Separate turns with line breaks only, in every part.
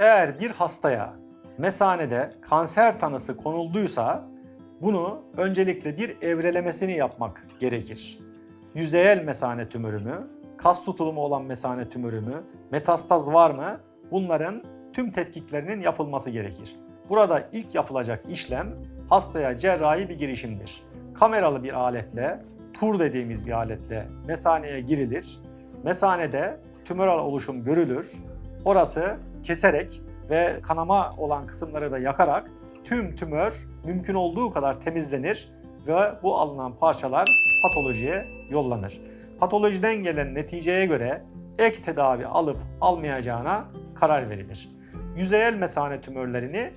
Eğer bir hastaya mesanede kanser tanısı konulduysa bunu öncelikle bir evrelemesini yapmak gerekir. Yüzeyel mesane tümörü mü, kas tutulumu olan mesane tümörü mü, metastaz var mı? Bunların tüm tetkiklerinin yapılması gerekir. Burada ilk yapılacak işlem hastaya cerrahi bir girişimdir. Kameralı bir aletle, tur dediğimiz bir aletle mesaneye girilir. Mesanede tümöral oluşum görülür. Orası keserek ve kanama olan kısımları da yakarak tüm tümör mümkün olduğu kadar temizlenir ve bu alınan parçalar patolojiye yollanır. Patolojiden gelen neticeye göre ek tedavi alıp almayacağına karar verilir. Yüzeyel mesane tümörlerini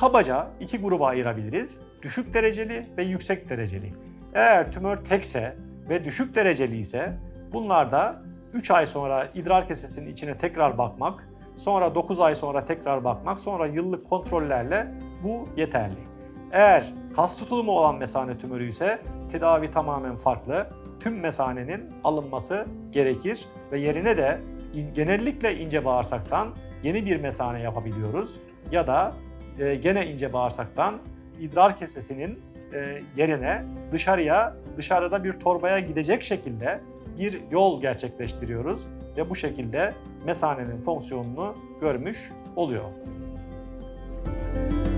kabaca iki gruba ayırabiliriz. Düşük dereceli ve yüksek dereceli. Eğer tümör tekse ve düşük dereceli ise bunlarda 3 ay sonra idrar kesesinin içine tekrar bakmak, sonra 9 ay sonra tekrar bakmak, sonra yıllık kontrollerle bu yeterli. Eğer kas tutulumu olan mesane tümörü ise tedavi tamamen farklı. Tüm mesanenin alınması gerekir ve yerine de genellikle ince bağırsaktan yeni bir mesane yapabiliyoruz ya da e, gene ince bağırsaktan idrar kesesinin e, yerine dışarıya, dışarıda bir torbaya gidecek şekilde bir yol gerçekleştiriyoruz ve bu şekilde mesanenin fonksiyonunu görmüş oluyor. Müzik